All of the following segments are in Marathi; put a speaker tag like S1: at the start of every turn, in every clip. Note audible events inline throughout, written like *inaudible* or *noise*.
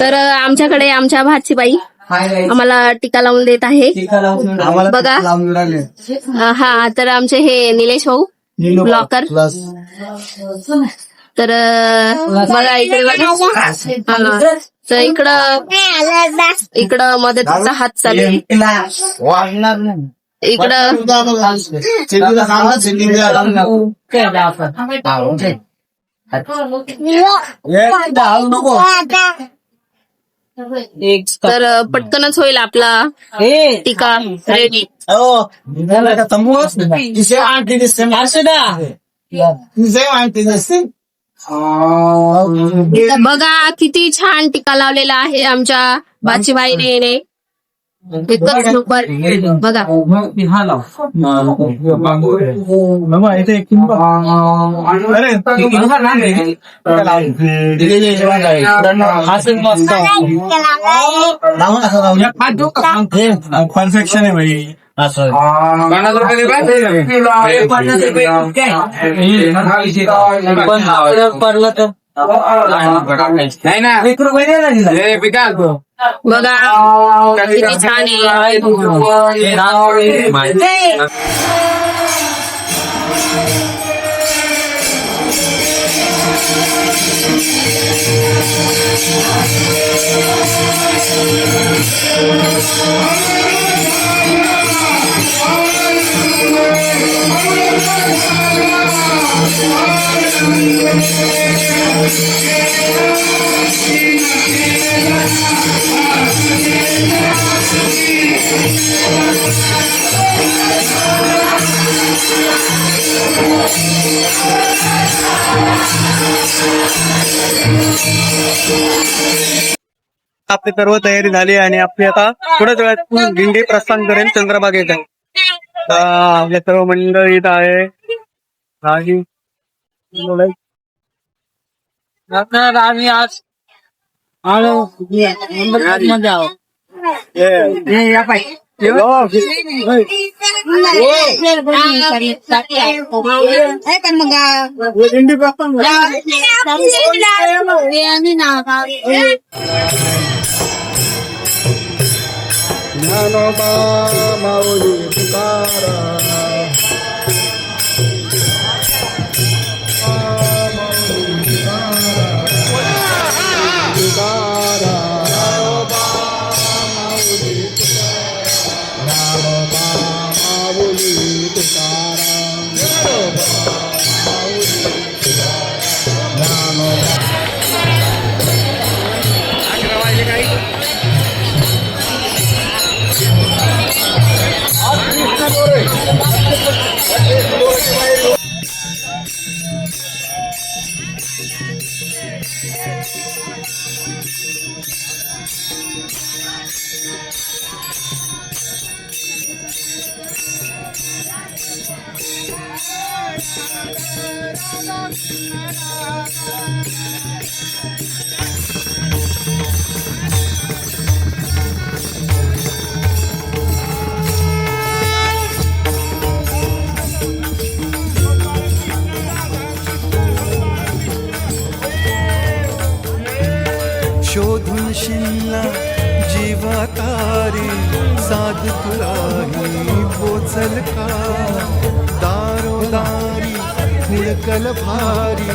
S1: तर आमच्याकडे आमच्या भाचीबाई आम्हाला टीका लावून देत आहे. बघा. हा तर आमचे हे निलेश भाऊ ब्लॉकर. तर बघा इकडे बघा. हा. तर इकडं इकडं मदतीचा हात चालू आहे. तर पटकनच होईल आपला टीका. रेडी बघा किती छान टीका लावलेला आहे आमच्या बाचीबाईने एकच नंबर बघा
S2: परफेक्शन आहे भाई नाही ना हे पिका
S1: बघा किती छान आहे
S2: आपली सर्व तयारी झाली आणि आपली आता थोड्याच वेळात दिंडी प्रस्थान करेल चंद्रबाग येत. आहे आपल्या सर्व मंडळ येत आहे. राजी.
S3: आम्ही आज आलो मध्ये आहो
S2: दिंडी प्रस्थान ज्ञानोबा माऊली Hallelujah.
S4: शोधून शिल्ला जीवाकारी साध तुलाही पोचल का हुडकल भारी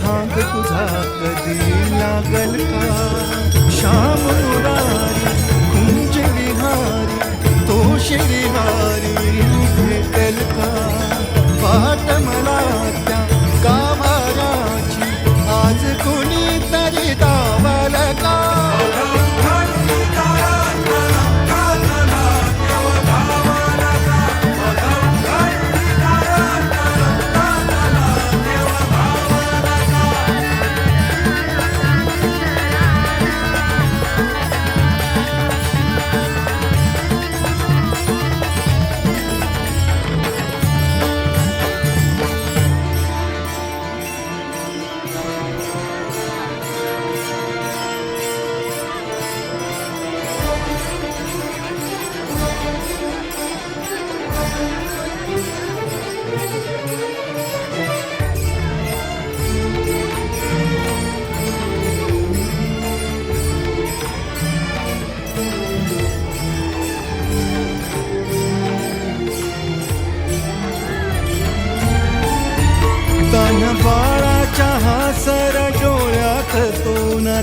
S4: थांब तुझा कधी लागल का श्याम मुरारी कुंज विहारी तो श्रीहारी भेटल का वाट मला त्या गाभाराची आज कोणी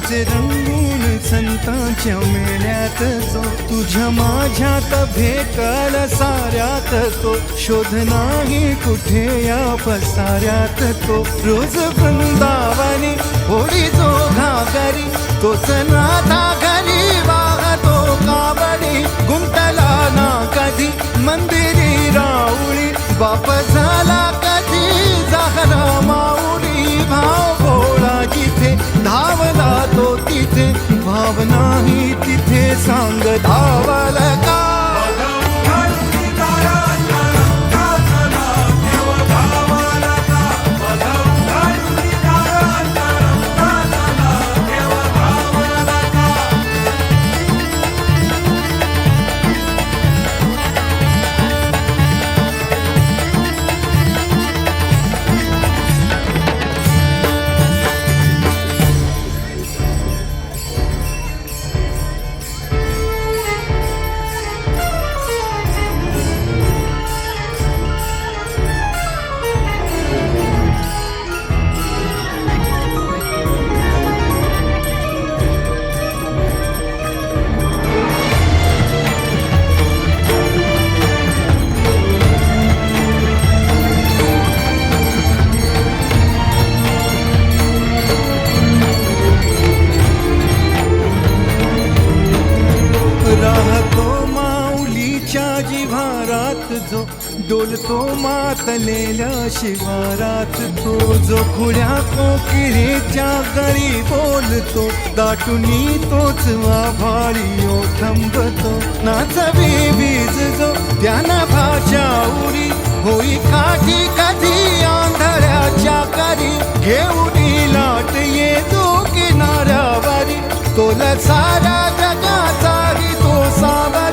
S4: तो रंगून संतांच्या मेळ्यात जो तुझ्या माझ्यात भेटल साऱ्यात तो शोध नाही कुठे या पसाऱ्यात तो. रोज वृंदावनी होळी जो घागरी तोच नाथा घरी वाहतो कावडी. गुंतला ना कधी मंदिरी राऊळी. बाप झाला कधी जाहरा माऊली भाव. तिथे धावला तो तिथे भाव तिथे सांग धावल का? माऊलीच्या जो डोलतो मातलेल्या शिवारात तो जो खुड्या कोकिळेच्या गळी बोलतो दाटुनी तोच आभाळी ओ थंबतो. नाचवी बीज जो त्याना भाषा उरी होई काठी कधी आंधळ्याच्या करी घेऊन लाट येतो किनाऱ्यावरी. तोला सारा जगाचा तो सावरी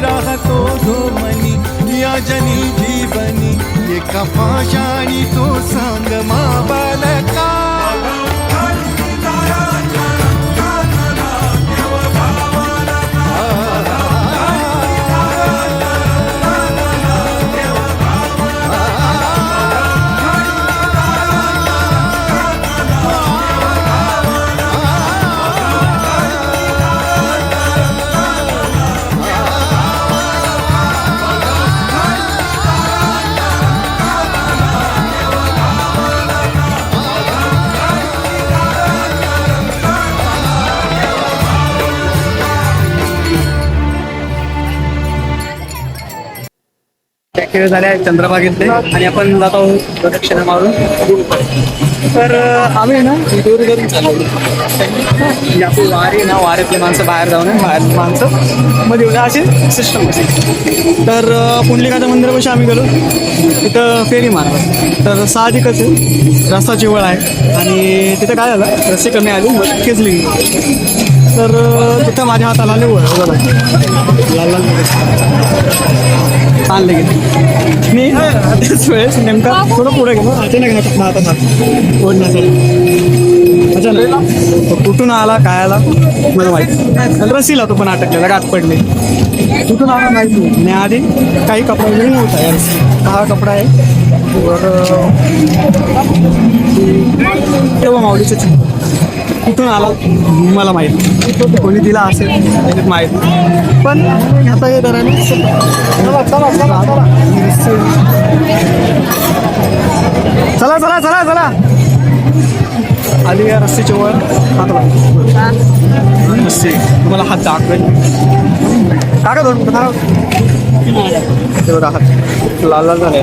S4: राहतो धोमनी या जनी जीवनी. एका पाशाणी तो सांग मा बालका
S2: खेळ झाले आहेत चंद्रभागेतले. आणि आपण जात आहोत प्रदक्षिणा मारून. तर आम्ही ना दूर करून चाललो. आपली वारी ना वाऱ्यातली माणसं बाहेर जाऊन बाहेर माणसं. मध्ये येऊन असे अशी सिस्टम असेल तर पुंडलिकाच्या मंदिरापाशी आम्ही गेलो. तिथं फेरी मारला. तर साहजिकच आहे. रस्ता चिवळ आहे. आणि तिथं काय झालं? रस्ते कमी आली. मग खेचली तर तिथं माझ्या हाताला आले? लाल लाल आणले गेले मी त्याच वेळेस नेमका थोडं पुढे गेलो. अचानक ना कुठं हातात ओढण्यासाठी अचानक. कुठून आला काय आला? मला माहिती रसीला तो पण अटकलेला गाठ पडले. कुठून आला माहिती नाही. आधी काही कपडा वगैरे नव्हता या हा कपडा आहे. तेव्हा माऊलीचं कुठून आला मला माहीत कोणी दिला असेल माहीत पण आता हे दराने चला चला चला चला. आली या रस्त्याच्या वर. हात रस्ते. तुम्हाला हात दाखवेल टाका दोन ते हात लाल लाल झाले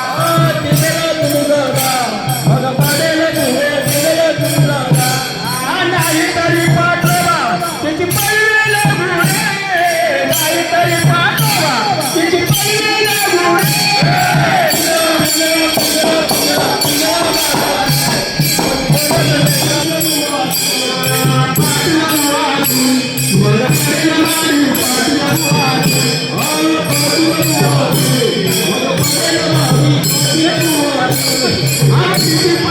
S5: I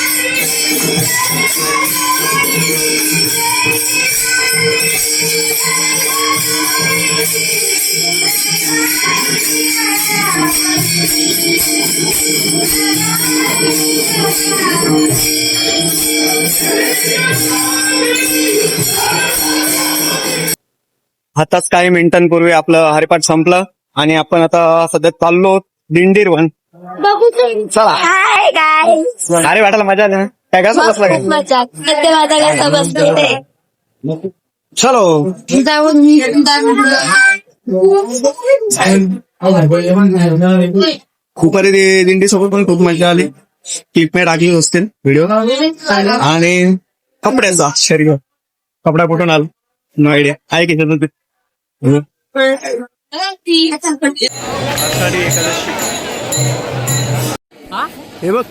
S2: आताच काही मिनिटांपूर्वी आपलं हरिपाठ संपलं आणि आपण आता सध्या चाललो दिंडीर वन चला. अरे वाटायला मजा आली ना? काय कसं बसला काय?
S1: मजा. सध्या माझा कसा बसते
S2: चलो. खूप अरे ते दिंडी सोबत पण खूप मजा आली. क्लिप मी टाकली असतील व्हिडिओ आणि कपड्याचा शरीर. कपडा कुठून आलो? नो आयडिया आहे की त्याचं ते? आषाढी एकादशी हे बघ.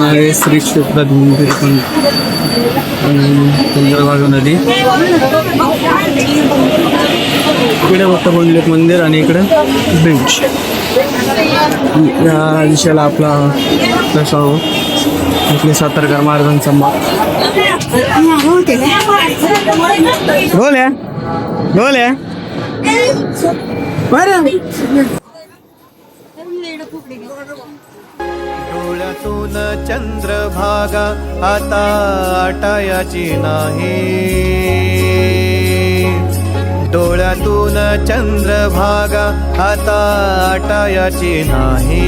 S2: आहे श्री क्षेत्र मंदिर पण चंद्रभागा नदी इकडे मोठं बोंडलेत मंदिर आणि इकडे बीच या दिशेला आपला कसा इकडे सातारकर महाराजांचा माग बोल्या बोल्या
S6: डोळ्यातून चंद्रभागा आता आटायाची नाही. डोळ्यातून चंद्रभागा आता आटायाची नाही.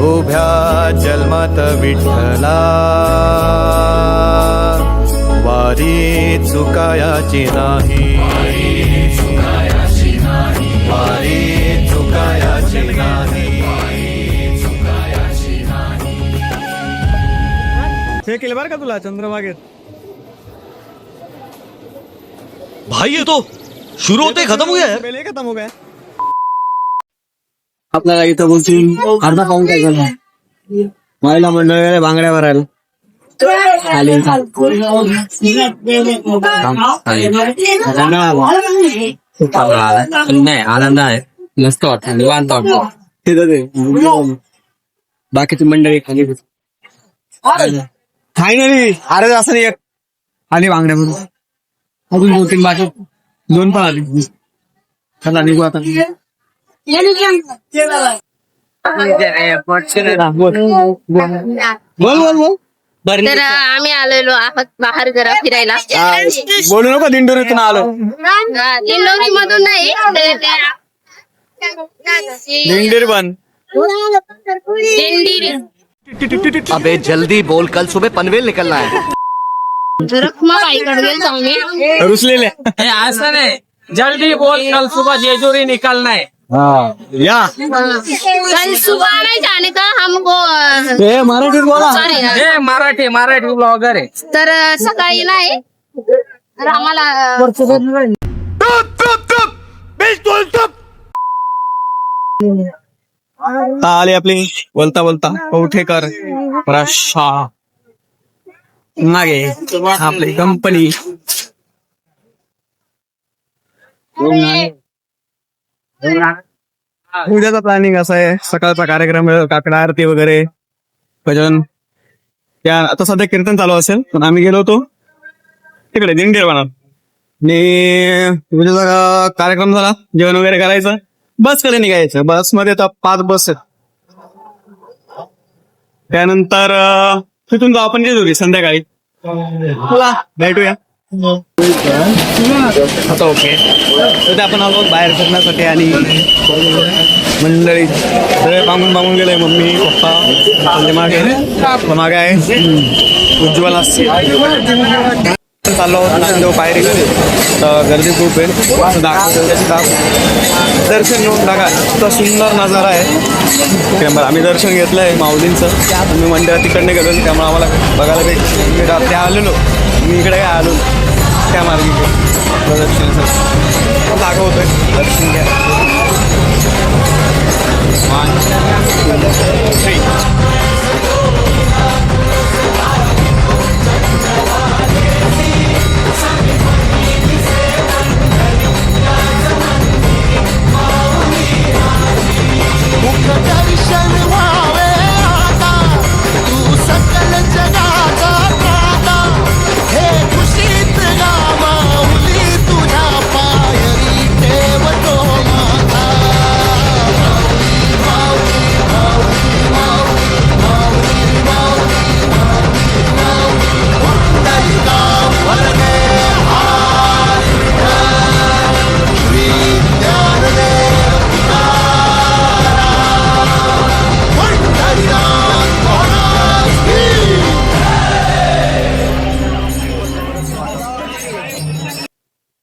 S6: उभ्या जन्मात विठ्ठला. वारी चुकायाची नाही. वारी चुकायाची नाही.
S2: हे केलं बरं का तुला चंद्रभागेत?
S3: भाई ये तो. शुरू होते ही खत्म हो गया है
S2: पहिले खतम हो गया. आपल्याला इथं बोलतील अर्धा पाऊन काय झालं. महिला मंडळ बांगड्या भरायला.
S3: नाही आनंद आहे. नसतो वाटत निवांत वाटतो
S2: तिथं बाकीची मंडळी खाली फायनली अरे असं नाही एक. आली बांगड्या भरून. अजून दोन तीन बाकी. दोन पण आली. चला निघू आता. बोल बोल बोल बोल
S1: तर आम्ही आलेलो आहोत बाहेर जरा फिरायला
S2: बोलू नको दिंडोरीतून आलो
S1: दिंडोरी मधून नाही
S2: दिंडीर पण
S1: दिंडीरी
S7: अबे जल्दी बोल कल सुबह पनवेल निकलना है।
S2: रुसलेले
S3: असं नाही। जल्दी बोल कल सुबह जेजुरी निकलना है।
S2: या.
S1: कल सुबह नहीं जाने का हमको
S2: मराठीत बोला.
S1: सॉरी
S3: हे मराठी मराठी ब्लॉगर आहे
S1: तर सकाळी नाही तर आम्हाला
S2: आली आपली. बोलता बोलता. कवठेकर प्रशा मागे. आपली कंपनी उद्याचा प्लॅनिंग असा आहे. सकाळचा कार्यक्रम काकडा आरती वगैरे. भजन. त्या आता सध्या कीर्तन चालू असेल पण आम्ही गेलो होतो. तिकडे दिंडीर बनत आणि उद्याचा कार्यक्रम झाला. जेवण वगैरे करायचं. बसकडे निघायचं. बसमध्ये आता पाच बस आहेत. त्यानंतर तिथून जाऊ आपण जेजुरी संध्याकाळी. बोला भेटूया. आता ओके. तर आपण आलो बाहेर फिरण्यासाठी आणि मंडळी सगळे बांगून बांगून गेले. मम्मी पप्पा म्हणजे मागे. मागे आहे. उज्ज्वल असते. चाललो आहोत नांदेव पायरी. तर गर्दी खूप आहे. असं दाख- दर्शन घेऊन टाका इतका सुंदर नजारा आहे. त्यामुळे आम्ही दर्शन घेतलं आहे माऊलींचं. आम्ही मंदिरात तिकडनं गेलो त्यामुळे आम्हाला बघायला भेट रात्री आलेलो. मी इकडे काय आलो त्या मार्गी प्रदर्शनासाठी दाखवतोय. दर्शन घ्या. One, two,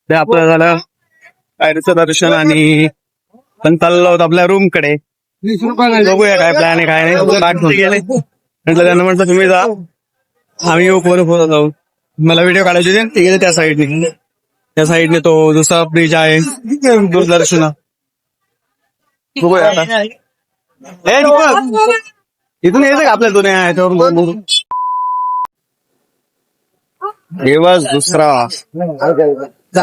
S8: ते
S2: आपलं झालं. पायरीचं दर्शन आणि पण चाललो आहोत आपल्या रूमकडे. बघूया काय प्लॅन आहे काय नाही. गेले. म्हटलं त्यांना म्हटलं तुम्ही जा. आम्ही येऊ फोन फोन जाऊ. मला व्हिडिओ काढायचे होते ते गेले त्या साईडने त्या साईडने तो दुसरा ब्रिज आहे. दूरदर्शन. बघूया आता. ए, नको. इथून यायचं का आपल्या दोन्ही? बोल- बोलून दिवस दुसरा.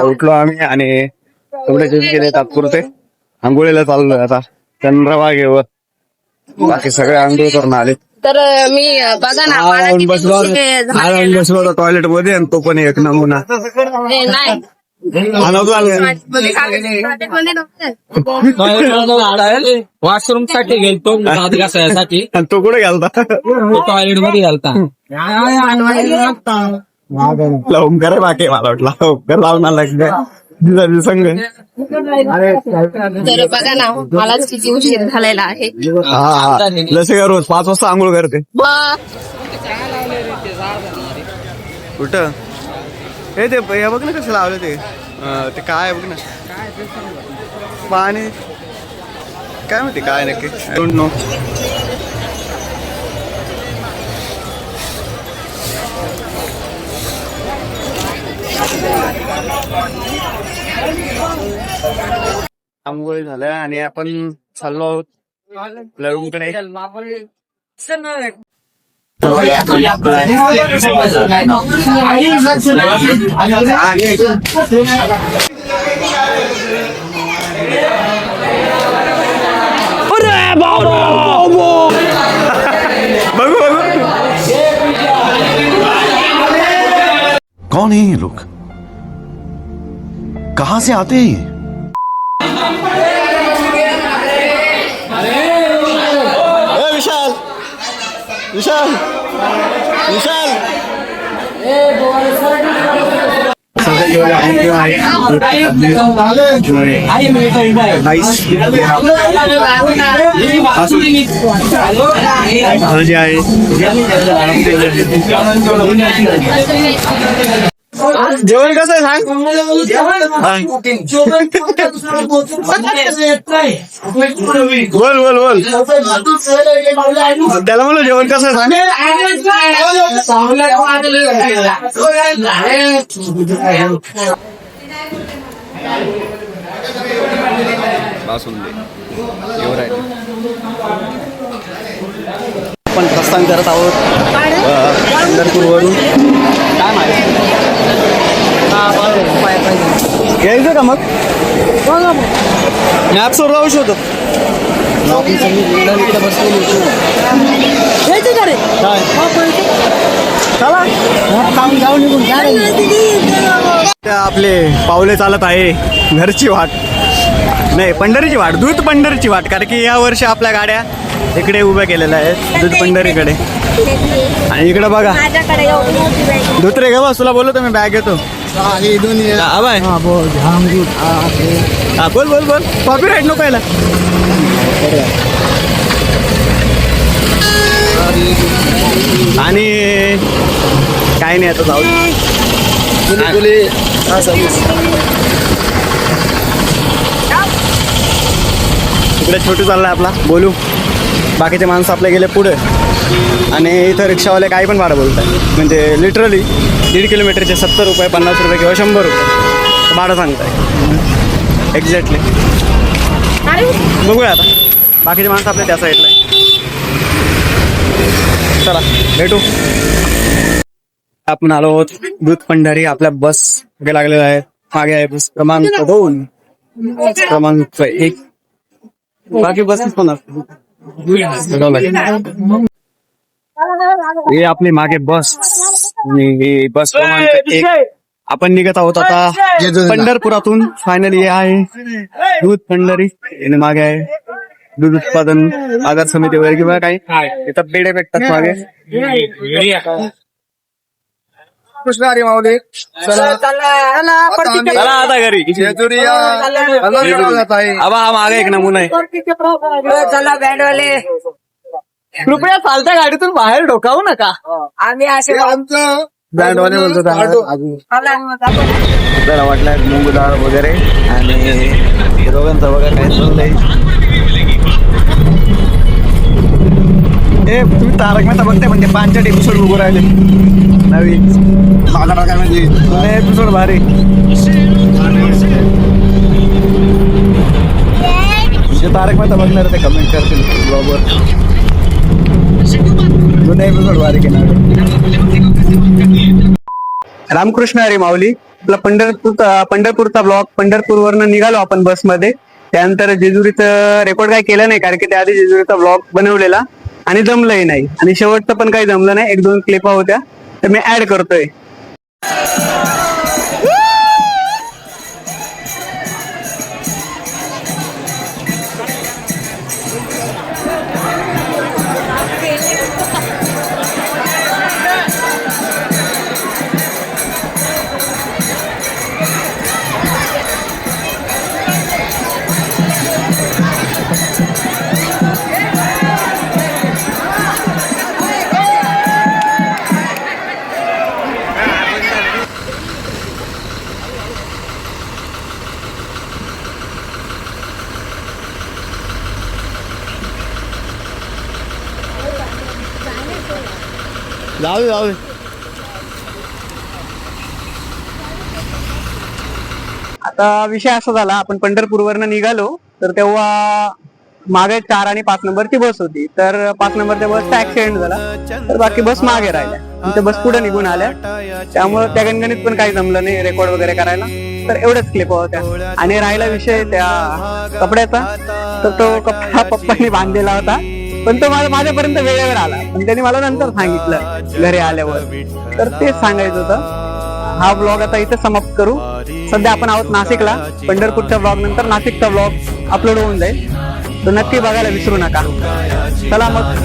S2: उठलो आम्ही आणि तेवढे जेवण केले तात्पुरते. आंघोळीला चाललोय आता. चंद्रभागेवर बाकी सगळे आंघोळ करून आले.
S1: तर मी बघा ना मला
S2: आराम
S1: किती
S2: बसलो टॉयलेटमध्ये आणि तो पण एक नमुना.
S1: नाही.
S2: आणवतो आले.
S1: मध्ये नव्हतं.
S3: वॉशरूमसाठी गेलतो दात घासायसाठी. *laughs*
S2: आणि तो कुठे गेलता
S3: टॉयलेटमध्ये घालता.
S2: ओंकार आहे बाकी मला वाटलं. ओंकार लावून आला संघ
S1: तर बघा ना मलाच किती उशीर झालेला आहे.
S2: हा जसे का रोज पाच वाजता आंघोळ करते.
S1: ब-
S2: कुठं? हे ते हे बघ ना कसं लावलं ते. ते काय बघ ना. पाणी. काय माहिती काय नक्की. डोंट नो आंघोळी झाल्या आणि आपण चाललो आहोत आपल्या रूमकडे
S4: कौन है ये लोग? कहां से आते हैं ये?
S2: ए, विशाल। विशाल। विशाल। जे आहे जेवण कसं आहे? सांग. बोल बोल बोल. त्याला म्हणलं जेवण कसं आहे? सांग. आपण प्रस्थान करत आहोत पंढरपूरवरून. काय माहिती? यायचं का मग? मॅप्सवर जाऊ शकतो. आपले पावले चालत आहे घरची वाट. नाही पंढरीची वाट दूध पंढरीची वाट कारण की या वर्षी आपल्या गाड्या इकडे उभ्या केलेल्या आहेत दूध पंढरीकडे. आणि इकडे बघा. धुत्रे गे बस तुला बोललो तुम्ही बॅग येतो हा बाय. हा बोल बोल बोल कॉपी राईट नको यायला. आणि काय नाही आता जाऊ इकडे छोटू चाललाय आपला. बोलू. बाकीचे माणसं आपले गेले पुढे. आणि इथं रिक्षावाले काही पण भाडं बोलत आहे म्हणजे लिटरली दीड किलोमीटरचे सत्तर रुपये पन्नास रुपये किंवा शंभर रुपये. भाडं सांगताय. एक्झॅक्टली बघूया आता. बाकीचे माणसं आपल्या त्या साईडला आहे चला भेटू. आपण आलो दूध पंढरी आपल्या बस लागलेला आहे. मागे आहे बस क्रमांक दोन. क्रमांक एक. बाकी बसेस पण हे आपली मागे बस. आणि ही बस क्रमांक एक. आपण निघत आहोत आता पंढरपुरातून. फायनली हे आहे. दूध पंढरी आणि मागे आहे. दूध उत्पादन आधार समिती वगैरे किंवा काही. इथं बेडे भेटतात मागे. कृष्णारी माऊली. चला. आता घरी. आबा हा मागे एक नमुना आहे.
S9: चला बँडवाले.
S2: कृपया चालत्या गाडीतून बाहेर ढोकावू नका.
S9: आम्ही असे
S2: बोलतो
S9: चला
S2: जरा वाटलं मुंग डाळ वगैरे आणि रोगांचं वगैरे काय चाललंय ए तुम्ही तारक मेहता बघते म्हणजे पाचच्या एपिसोड उभं राहिले. नवीन. एपिसोड भारी. जे तारक मेहता बघणार ते कमेंट करतील ब्लॉगवर रामकृष्ण अरे माऊली. आपला पंढरपूर पंढरपूरचा ब्लॉग पंढरपूरवरनं निघालो आपण बसमध्ये त्यानंतर जेजुरीचं रेकॉर्ड काय केलं नाही कारण की त्याआधी जेजुरीचा ब्लॉग बनवलेला आणि जमलंही नाही. आणि शेवटचं पण काही जमलं नाही. एक दोन क्लिपा होत्या. तर मी ऍड करतोय. जाऊ दे, जाऊ दे. आता विषय असा झाला आपण पंढरपूरवरनं निघालो तर तेव्हा मागे चार आणि पाच नंबरची बस होती. तर पाच नंबरच्या बसचा ऍक्सिडेंट झाला. तर बाकी बस मागे राहिल्या. त्या बस पुढे निघून आल्या. त्यामुळे त्या गणगणित पण काही जमलं नाही रेकॉर्ड वगैरे करायला. तर एवढ्याच क्लिप होत्या. आणि राहिला विषय त्या कपड्याचा. तर तो कपडा पप्पांनी बांधलेला होता. पण तो मला माझ्यापर्यंत वेळेवर आला. पण त्यांनी मला नंतर सांगितलं घरी आल्यावर. तर तेच सांगायचं होतं. हा ब्लॉग आता इथे समाप्त करू. सध्या आपण आहोत नाशिकला. पंढरपूरच्या ब्लॉग नंतर नाशिकचा ब्लॉग अपलोड होऊन जाईल. तो नक्की बघायला विसरू नका. चला मग.